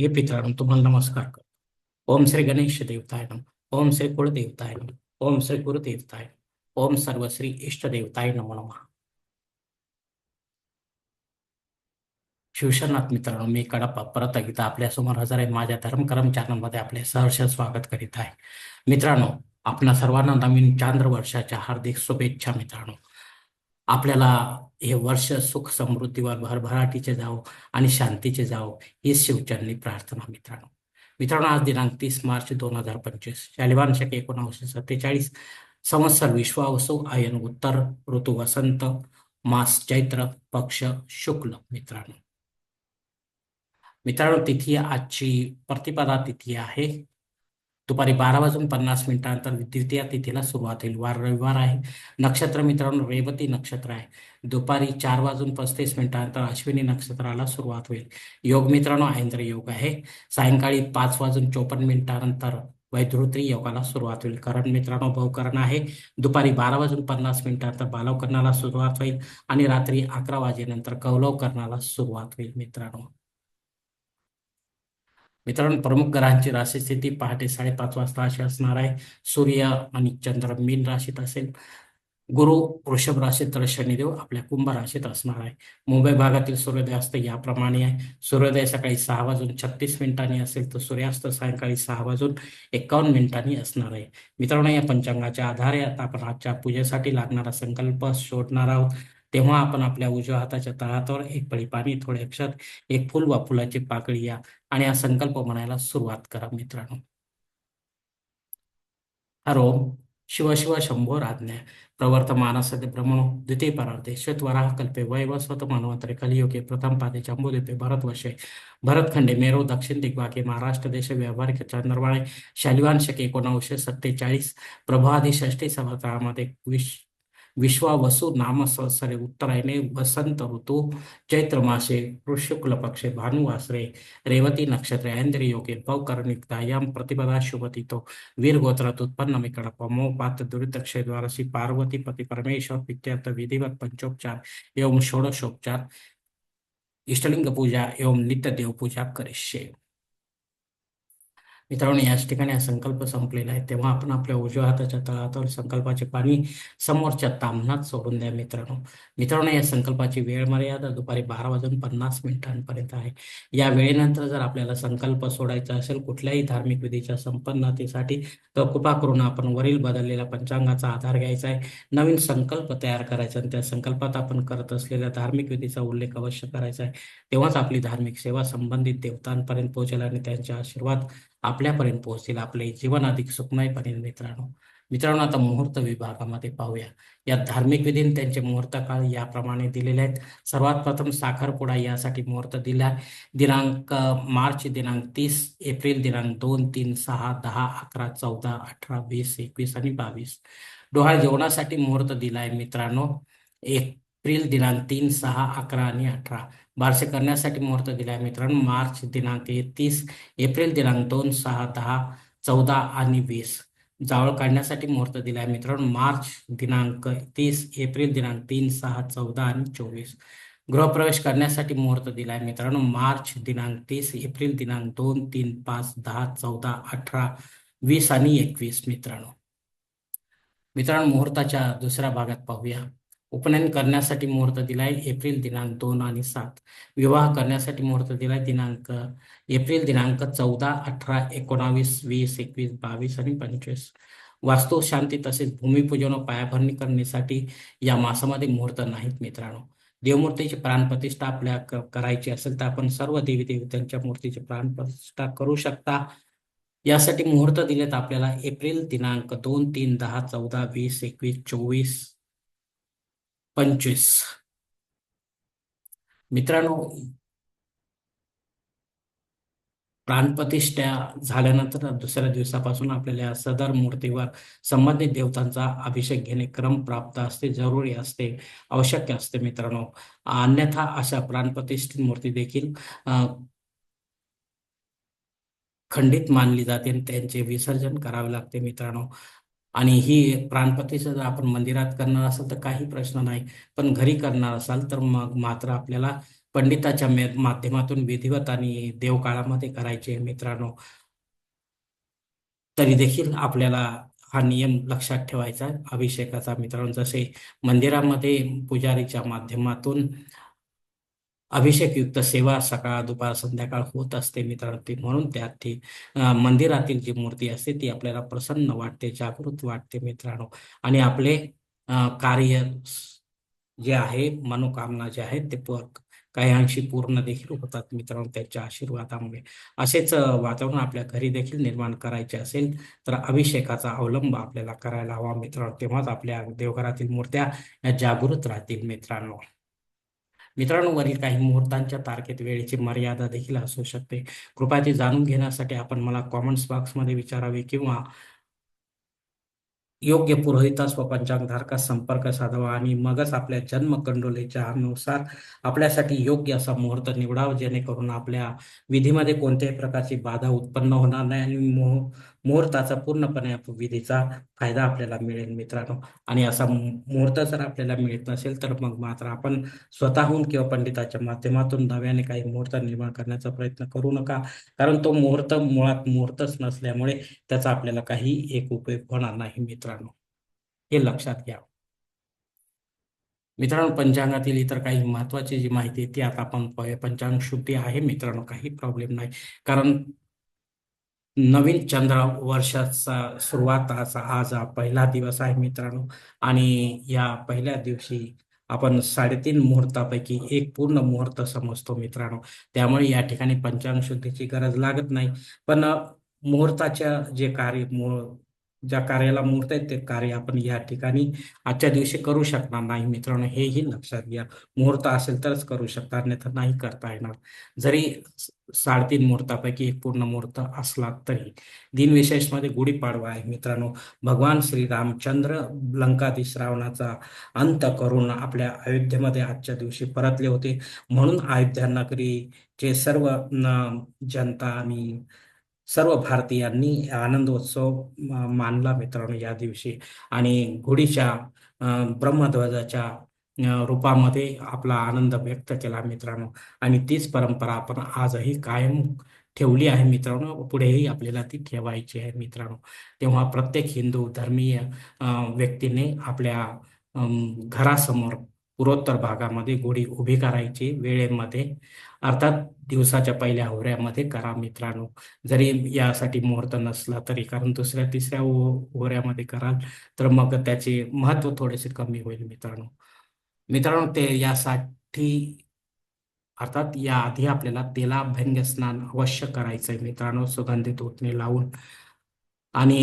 हे मित्रांनो तुम्हाला नमस्कार करतो. ओम श्री गणेश देवताय नम. ओम श्री कुळदेवताय नम. ओम श्री गुरुदेवताय ओम सर्व श्री इष्ट नमो नमः. शिवशरनाथ मित्रांनो मी कडप्पा परत एकदा आपल्यासमोर हजर आहे. माझ्या धर्म चॅनलमध्ये आपले सहर्ष स्वागत करीत आहे. मित्रांनो आपणा सर्वांना नवीन चांद्र वर्षाच्या हार्दिक शुभेच्छा मित्रांनो. आपल्याला हे वर्ष सुख समृद्धीवर भरभराटीचे जावो आणि शांतीचे जावो ही शिवचरणी प्रार्थना मित्रांनो. मित्रांनो आज दिनांक तीस मार्च दोन हजार पंचवीस शालिवान शके एकोणावीसशे सत्तेचाळीस संवत्सर विश्वावसो आयन उत्तर ऋतू वसंत मास चैत्र पक्ष शुक्ल मित्रांनो. मित्रांनो तिथी आजची प्रतिपदा तिथी आहे. दुपारी बारा वाजून पन्नास मिनिटानंतर द्वितीय तिथीला सुरुवात होईल. वार रविवार आहे. नक्षत्र मित्रांनो रेवती नक्षत्र आहे. दुपारी चार वाजून पस्तीस मिनिटानंतर अश्विनी नक्षत्राला सुरुवात होईल. योग मित्रांनो ऐंद्र योग आहे. सायंकाळी पाच वाजून चोपन्न मिनिटानंतर वैधृत्री योगाला सुरुवात होईल. करण मित्रांनो बहुकरण आहे. दुपारी बारा वाजून पन्नास मिनिटानंतर बालवकरणाला सुरुवात होईल आणि रात्री अकरा वाजेनंतर कौलवकरणाला सुरुवात होईल मित्रांनो. मित्रांनो प्रमुख ग्रहांची राशी स्थिती पहाटे साडेपाच वाजता अशी असणार आहे. सूर्य आणि चंद्र मीन राशीत असेल. गुरु वृषभ राशीत तर शनिदेव आपल्या कुंभ राशीत असणार आहे. मुंबई भागातील सूर्योदयास्त याप्रमाणे आहे. सूर्योदय सकाळी सहा वाजून छत्तीस मिनिटांनी असेल तर सूर्यास्त सायंकाळी सहा वाजून एकावन्न मिनिटांनी असणार आहे. मित्रांनो या पंचांगाच्या आधारे आता आपण आजच्या पूजेसाठी लागणारा संकल्प शोधणार आहोत. तेव्हा आपण आपल्या उजव्या हाताच्या तळातावर एक पळी पाणी थोडे अक्षर एक फुल वा फुलाची पाकळी या आणि हा संकल्प म्हणायला सुरुवात करा मित्रांनो. हरो शिव शिव शंभो राज्ञा. प्रवर्तमानसद्य ब्रह्मणो द्वितीय परार्थे श्वेतवराह कल्पे वैवस्वत मानवंतरे कलियुगे प्रथम पादे जम्बूद्वीपे भारतवर्षे भरतखंडे मेरो दक्षिण दिग्वाके महाराष्ट्र देश व्यावहारिक चंद्रवाणे शालिवान शके एकोणावीसशे सत्तेचाळीस. प्रभादी षष्टी संवत्सरामध्ये विश विश्वावसु नाम संवत्सरे उत्तरायणे वसंत ऋतू चैत्रमासे मासे पक्षे भानुवासरे रेवती नक्षत्रे ऐंद्र योगे भवकर्णिकतायाम प्रतिपदा शुभतितो वीर गोत्रात उत्पन्न मिकडप मोपात दुरितक्षय द्वारसी पार्वती पती परमेश्वर पित्यार्थ विधिवत पंचोपचार एवं षोडशोपचार इष्टलिंग पूजा एवं नित्य देवपूजा करिष्ये मित्रांनो याच ठिकाणी हा संकल्प संपलेला आहे. तेव्हा आपण आपल्या उजव्या हाताच्या तळहातावर संकल्पाचे पाणी समोरच्या तांबणात सोडून द्या मित्रांनो. मित्रांनो या संकल्पाची वेळ मर्यादा दुपारी बारा वाजून पन्नास मिनिटांपर्यंत आहे. या वेळेनंतर जर आपल्याला संकल्प सोडायचा असेल कुठल्याही धार्मिक विधीच्या संपन्नतेसाठी तर कृपा करून आपण वरील बदललेल्या पंचांगाचा आधार घ्यायचा आहे. नवीन संकल्प तयार करायचा आणि त्या संकल्पात आपण करत असलेल्या धार्मिक विधीचा उल्लेख अवश्य करायचा आहे. तेव्हाच आपली धार्मिक सेवा संबंधित देवतांपर्यंत पोहोचेल आणि त्यांचे आशीर्वाद आपल्यापर्यंत पोहोचतील. आपले जीवन अधिक सुखमय बनेल मित्रांनो मित्रांनो आता मुहूर्त विभागामध्ये पाहूया. या धार्मिक विधीने त्यांचे मुहूर्त काळ याप्रमाणे दिलेले आहेत. सर्वात प्रथम साखरपुडा यासाठी मुहूर्त दिला दिनांक मार्च दिनांक तीस एप्रिल दिनांक दोन तीन सहा दहा अकरा चौदा अठरा वीस एकवीस आणि बावीस. डोहाळ जेवणासाठी मुहूर्त दिलाय मित्रांनो. एक एप्रिल दिनांक तीन सहा अकरा आणि अठरा. बारसे करण्यासाठी मुहूर्त दिलाय मित्रांनो. मार्च दिनांक एकतीस एप्रिल दिनांक दोन सहा दहा चौदा आणि वीस. जावळ काढण्यासाठी मुहूर्त दिलाय मित्रांनो. मार्च दिनांक तीस एप्रिल दिनांक तीन सहा चौदा आणि चोवीस. गृहप्रवेश करण्यासाठी मुहूर्त दिलाय मित्रांनो. मार्च दिनांक तीस एप्रिल दिनांक दोन तीन पाच दहा चौदा अठरा वीस आणि एकवीस मित्रांनो. मित्रांनो मुहूर्ताच्या दुसऱ्या भागात पाहूया. उपनयन करण्यासाठी मुहूर्त दिलाय एप्रिल दिनांक दोन आणि सात. विवाह करण्यासाठी मुहूर्त दिलाय दिनांक एप्रिल दिनांक चौदा अठरा एकोणावीस वीस एकवीस बावीस आणि पंचवीस. वास्तू शांती तसेच भूमिपूजन व पायाभरणी करण्यासाठी या मासामध्ये मुहूर्त नाहीत मित्रांनो. देवमूर्तीची प्राणप्रतिष्ठा आपल्या करायची असेल तर आपण सर्व देवी देवतांच्या मूर्तीची प्राणप्रतिष्ठा करू शकता. यासाठी मुहूर्त दिलेत आपल्याला एप्रिल दिनांक दोन तीन दहा चौदा वीस एकवीस चोवीस पंचवीस. मित्रांनो प्राणप्रतिष्ठा झाल्यानंतर दुसऱ्या दिवसापासून आपल्याला सदर मूर्तीवर संबंधित देवतांचा अभिषेक घेणे क्रम प्राप्त असते जरुरी असते आवश्यक असते मित्रांनो. अन्यथा अशा प्राणप्रतिष्ठित मूर्ती देखील खंडित मानली जाते आणि त्यांचे विसर्जन करावे लागते मित्रांनो. आणि ही प्राणपतीचं जर आपण मंदिरात करणार असाल तर काही प्रश्न नाही. पण घरी करणार असाल तर मग मात्र आपल्याला पंडिताच्या माध्यमातून विधिवत आणि देवकाळामध्ये करायचे मित्रांनो. तरी देखील आपल्याला हा नियम लक्षात ठेवायचा अभिषेकाचा मित्रांनो जसे मंदिरामध्ये पुजारीच्या माध्यमातून अभिषेकयुक्त सेवा सकाळ दुपार संध्याकाळ होत असते मित्रांनो. ती म्हणून त्यात ती मंदिरातील जी मूर्ती असते ती आपल्याला प्रसन्न वाटते जागृत वाटते मित्रांनो. आणि आपले कार्य जे आहे मनोकामना जे आहेत ते काही अंशी पूर्ण देखील होतात मित्रांनो त्यांच्या आशीर्वादामुळे. असेच वातावरण आपल्या घरी देखील निर्माण करायचे असेल तर अभिषेकाचा अवलंब आपल्याला करायला हवा मित्रांनो. तेव्हाच आपल्या देवघरातील मूर्त्या या जागृत राहतील मित्रांनो. मित्रांनो वरील काही मुहूर्तांच्या तारखेत वेळेची मर्यादा देखील असू शकते. कृपया ते जाणून घेण्यासाठी आपण मला कॉमेंट्स बॉक्समध्ये विचारावे किंवा योग्य पुरोहितास व पंचांगधारकास संपर्क साधावा आणि मगच आपल्या जन्मकंडोलीच्या अनुसार आपल्यासाठी योग्य असा मुहूर्त निवडावा जेणेकरून आपल्या विधीमध्ये कोणत्याही प्रकारची बाधा उत्पन्न होणार नाही आणि मुह मुहूर्ताचा पूर्णपणे विधीचा फायदा आपल्याला मिळेल मित्रांनो. आणि असा मुहूर्त जर आपल्याला मिळत नसेल तर मग मात्र आपण स्वतःहून किंवा पंडिताच्या माध्यमातून नव्याने काही मुहूर्त निर्माण करण्याचा प्रयत्न करू नका. कारण तो मुहूर्त मुळात मुहूर्तच नसल्यामुळे त्याचा आपल्याला काही एक उपयोग होणार नाही मित्रांनो. हे लक्षात घ्या. मित्रांनो पंचांगातील इतर काही महत्वाची जी माहिती आहे ती आता आपण पंचांग शुद्धी आहे मित्रांनो. काही प्रॉब्लेम नाही. कारण नवीन चंद्र वर्षाचा सुरुवाताचा आज हा पहिला दिवस आहे मित्रांनो. आणि या पहिल्या दिवशी आपण साडेतीन मुहूर्तापैकी एक पूर्ण मुहूर्त समजतो मित्रांनो. त्यामुळे या ठिकाणी पंचांग शुद्धीची गरज लागत नाही. पण मुहूर्ताच्या जे कार्य ज्या कार्याला मुहूर्त आहे ते कार्य आपण या ठिकाणी आजच्या दिवशी करू शकणार नाही. मित्रांनो हेही लक्षात घ्या. मुहूर्त असेल तरच करू शकता अन्यथा नाही करता येणार. जरी साडेतीन मुहूर्तापैकी एक पूर्ण मुहूर्त असला तरी. दिनविशेषमध्ये गुढीपाडवा आहे मित्रांनो. भगवान श्री रामचंद्र लंकाधीश रावणाचा अंत करून आपल्या अयोध्येमध्ये आजच्या दिवशी परतले होते. म्हणून अयोध्या नगरीचे सर्व जनता आणि सर्व भारतीयांनी आनंदोत्सव म- मानला मित्रांनो या दिवशी. आणि गुढीच्या ब्रह्मध्वजाच्या रूपामध्ये आपला आनंद व्यक्त केला मित्रांनो. आणि तीच परंपरा आपण आजही कायम ठेवली आहे मित्रांनो. पुढेही आपल्याला ती ठेवायची आहे मित्रांनो. तेव्हा प्रत्येक हिंदू धर्मीय व्यक्तीने आपल्या घरासमोर पूर्वोत्तर भागामध्ये गुढी उभी करायची वेळेमध्ये अर्थात दिवसाच्या पहिल्या होऱ्यामध्ये करा मित्रांनो. जरी यासाठी मुहूर्त नसला तरी कारण दुसऱ्या तिसऱ्या होऱ्यामध्ये कराल तर मग त्याचे महत्त्व थोडेसे कमी होईल मित्रांनो. मित्रांनो ते यासाठी अर्थात याआधी आपल्याला तेलाभ्यंग स्नान अवश्य करायचं आहे मित्रांनो सुगंधित उठणे लावून. आणि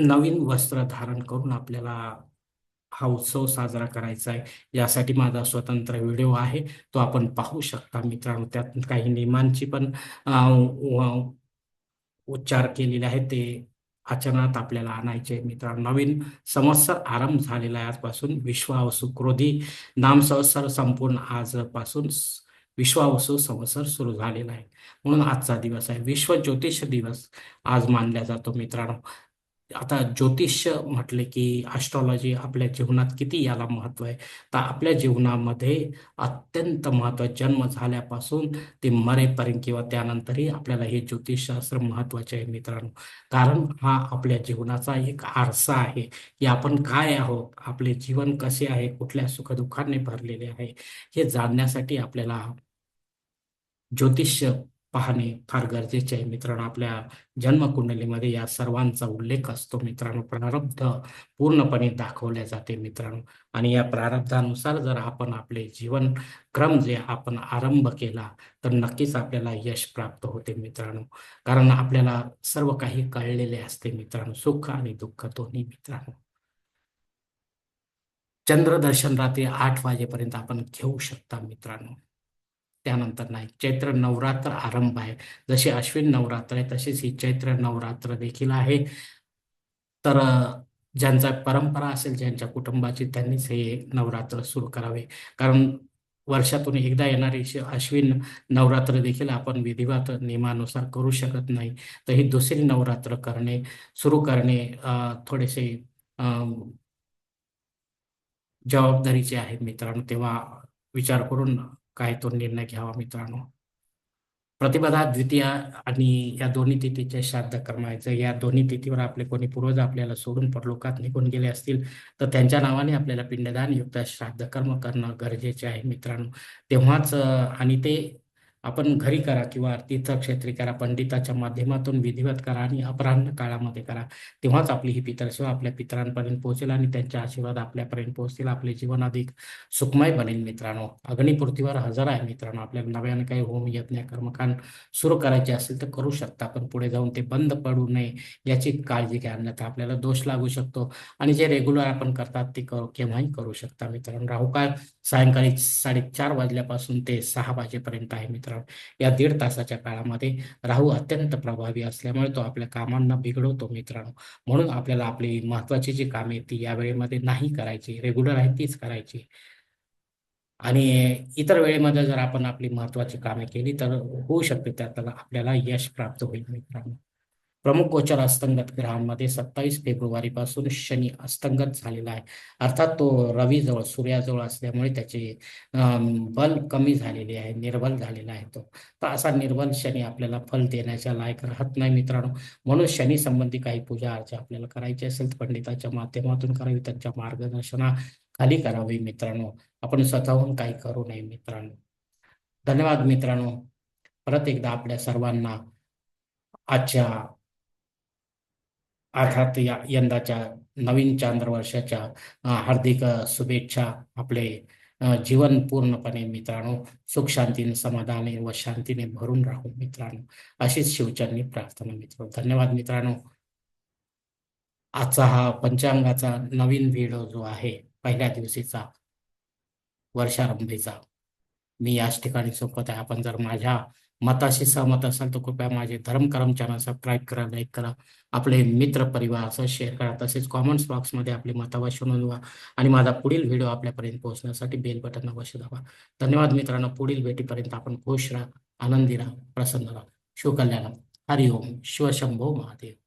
नवीन वस्त्र धारण करून आपल्याला हा उत्सव साजरा करायचा आहे. यासाठी माझा स्वतंत्र व्हिडिओ आहे. तो आपण पाहू शकता मित्रांनो. त्यात काही नियमांची पण उच्चार केलेले आहेत. ते आचरणात आपल्याला आणायचे मित्रांनो. नवीन संवत्सर आरंभ झालेला आहे आजपासून. विश्वावसु क्रोधी नाम संवत्सर संपूर्ण आजपासून विश्वावसु संवत्सर सुरू झालेला आहे. म्हणून आजचा दिवस आहे. विश्व ज्योतिष दिवस आज मानला जातो मित्रांनो. आता ज्योतिष्य म्हटले की ॲस्ट्रॉलॉजी आपल्या जीवनात किती याला महत्त्व आहे? तर आपल्या जीवनामध्ये अत्यंत महत्त्व जन्म झाल्यापासून ते मरेपर्यंत किंवा त्यानंतरही आपल्याला हे ज्योतिषशास्त्र महत्त्वाचे आहे मित्रांनो. कारण हा आपल्या जीवनाचा एक आरसा आहे की आपण काय आहोत? आपले जीवन कसे आहे? कुठल्या सुखदुःखाने भरलेले आहे? हे जाणण्यासाठी आपल्याला ज्योतिष पाहणे फार गरजेचे आहे. मित्रांनो आपल्या जन्मकुंडलीमध्ये या सर्वांचा उल्लेख असतो मित्रांनो. प्रारब्ध पूर्णपणे दाखवल्या जाते मित्रांनो. आणि या प्रारब्धानुसार जर आपण आपले जीवन क्रम जे आपण आरंभ केला तर नक्कीच आपल्याला यश प्राप्त होते मित्रांनो. कारण आपल्याला सर्व काही कळलेले असते मित्रांनो. सुख आणि दुःख दोन्ही मित्रांनो. चंद्रदर्शन रात्री आठ वाजेपर्यंत आपण घेऊ शकता मित्रांनो. त्यानंतर नाही. चैत्र नवरात्र आरंभ आहे. जसे अश्विन नवरात्र आहे तसेच ही चैत्र नवरात्र देखील आहे. तर ज्यांचा परंपरा असेल ज्यांच्या कुटुंबाची त्यांनीच हे नवरात्र सुरू करावे. कारण वर्षातून एकदा येणारी अश्विन नवरात्र देखील आपण विधिवत नियमानुसार करू शकत नाही. तर ही दुसरी नवरात्र करणे सुरू करणे थोडेसे जबाबदारीचे आहे मित्रांनो. तेव्हा विचार करून काय तो निर्णय घ्यावा मित्रांनो. प्रतिपदा द्वितीया आणि या दोन्ही तिथीचे श्राद्ध कर्म या दोन्ही तिथीवर आपले कोणी पूर्वज आपल्याला सोडून परलोकात निघून गेले असतील तर त्यांच्या नावाने आपल्याला पिंडदान युक्त श्राद्ध कर्म करणं गरजेचे आहे मित्रांनो. तेव्हाच आणि ते आपण घरी करा किंवा तीर्थक्षेत्री करा पंडिताच्या माध्यमातून विधिवत करा आणि अपराह्न काळामध्ये करा. तेव्हाच आपली ही पितरसेवा आपल्या पितरांपर्यंत पोहोचेल आणि त्यांचे आशीर्वाद आपल्यापर्यंत पोहोचतील. आपले जीवन अधिक सुखमय बनेल मित्रांनो. अग्निपूर्तीवर हजर आहे मित्रांनो. आपल्याला नव्याने काही होम यज्ञ कर्मकांड सुरू करायचे असेल तर करू शकता पण पुढे जाऊन ते बंद पडू नये याची काळजी घ्या. अन्यथा आपल्याला दोष लागू शकतो आणि जे रेग्युलर आपण करतात ते करू केव्हाही करू शकता मित्रांनो. राहुकाळ सायंकाळी साडेचार वाजल्यापासून ते सहा वाजेपर्यंत आहे मित्रांनो. या दीड तासाच्या काळामध्ये राहू अत्यंत प्रभावी असल्यामुळे तो आपल्या कामांना बिघडवतो मित्रांनो. म्हणून आपल्याला आपली महत्वाची जी कामे ती या वेळेमध्ये नाही करायची. रेग्युलर आहे तीच करायची. आणि इतर वेळेमध्ये जर आपण आपली महत्वाची कामे केली तर होऊ शकते त्यात आपल्याला यश प्राप्त होईल मित्रांनो. प्रमुख गोचर अस्तंगत ग्रहांमध्ये सत्तावीस फेब्रुवारी पासून शनी अस्तंगत झालेला आहे. अर्थात तो रवीजवळ सूर्याजवळ असल्यामुळे त्याचे बल कमी झालेले आहे निर्बल झालेला आहे तो. तर असा निर्बल शनी आपल्याला फल देण्याच्या लायक राहत नाही मित्रांनो. म्हणून शनी संबंधी काही पूजा अर्चा आपल्याला करायची असेल तर पंडिताच्या माध्यमातून करावी त्यांच्या मार्गदर्शनाखाली करावी मित्रांनो. आपण स्वतःहून काही करू नये मित्रांनो. धन्यवाद मित्रांनो. परत एकदा आपल्या सर्वांना आजच्या अर्थात या यंदाच्या नवीन चांद्र वर्षाच्या हार्दिक शुभेच्छा आपले जीवन पूर्णपणे मित्रांनो सुख शांतीने समाधाने व शांतीने भरून राहू मित्रांनो अशीच शिवचरणी प्रार्थना मित्र. धन्यवाद मित्रांनो. आजचा हा पंचांगाचा नवीन व्हिडिओ जो आहे पहिल्या दिवशीचा वर्षारंभीचा मी याच ठिकाणी सोपत आहे. आपण जर माझ्या मताशी सहमत असाल तर कृपया माझे धर्मकरम चॅनल सबस्क्राईब करा लाईक करा. आपले मित्र परिवार असं शेअर करा. तसेच कॉमेंट्स बॉक्समध्ये आपली मत नोंदवा आणि माझा पुढील व्हिडिओ आपल्यापर्यंत पोहोचण्यासाठी बेल बटन अवश्य दाबा धन्यवाद मित्रांनो. पुढील भेटीपर्यंत आपण खुश राहा आनंदी राहा प्रसन्न राहा. शिवकल्याण हरिओम. शिवशंभो महादेव.